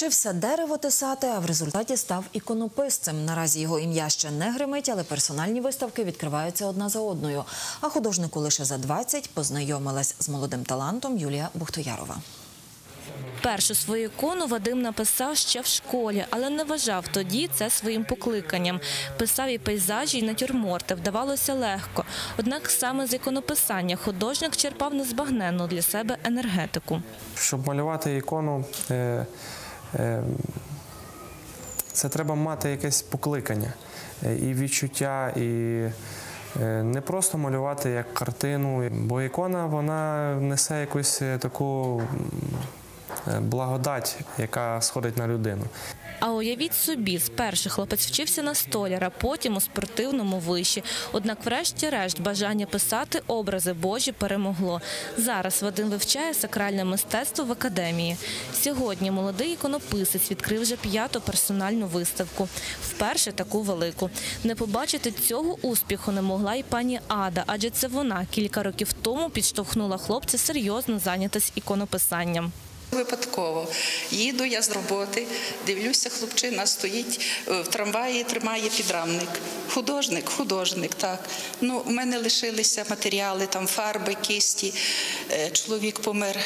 Вчився дерево тесати, а в результаті став іконописцем. Наразі його ім'я ще не гримить, але персональні виставки відкриваються одна за одною. А художнику лише за 20 познайомилась з молодим талантом Юлія Бухтоярова. Першу свою ікону Вадим написав ще в школі, але не вважав тоді це своїм покликанням. Писав і пейзажі, і натюрморти, вдавалося легко. Однак саме з іконописання художник черпав незбагненну для себе енергетику. Щоб малювати ікону, е, це треба мати якесь покликання е, і відчуття, і е, не просто малювати як картину, бо ікона вона несе якусь е, таку благодать, яка сходить на людину. А уявіть собі, спершу хлопець вчився на столяра, потім у спортивному виші. Однак, врешті-решт, бажання писати образи Божі перемогло. Зараз Вадим вивчає сакральне мистецтво в академії. Сьогодні молодий іконописець відкрив вже п'яту персональну виставку. Вперше таку велику. Не побачити цього успіху не могла й пані Ада, адже це вона кілька років тому підштовхнула хлопця серйозно зайнятися іконописанням. Випадково їду я з роботи, дивлюся, хлопчина стоїть е, в трамваї, тримає підрамник. Художник, художник, так. Ну, в мене лишилися матеріали, там фарби, кисті. Е, Чоловік помер.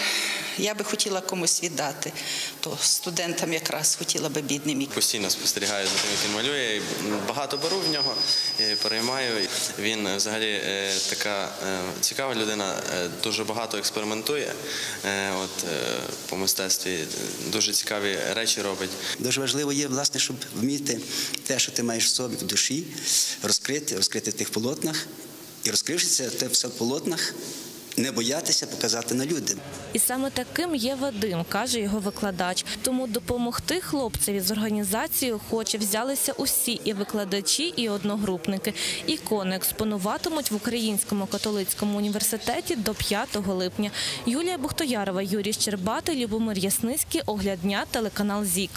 Я би хотіла комусь віддати, то студентам якраз хотіла би бідним. Постійно спостерігаю за тим, як він малює. Багато беру в нього, і переймаю. Він е, взагалі е, така е, цікава людина, дуже багато експериментує. От по мистецтві дуже цікаві речі робить. Дуже важливо є, власне, щоб вміти те, що ти маєш в собі в душі, розкрити, розкрити в тих полотнах і розкривши це те все в полотнах, не боятися показати на люди. І саме таким є Вадим, каже його викладач. Тому допомогти хлопцеві з організацією хоче взялися усі і викладачі, і одногрупники. Ікони експонуватимуть в Українському католицькому університеті до 5 липня. Юлія Бухтоярова, Юрій Щербатий, Любомир Ясницький, Огляд дня, телеканал ЗІК.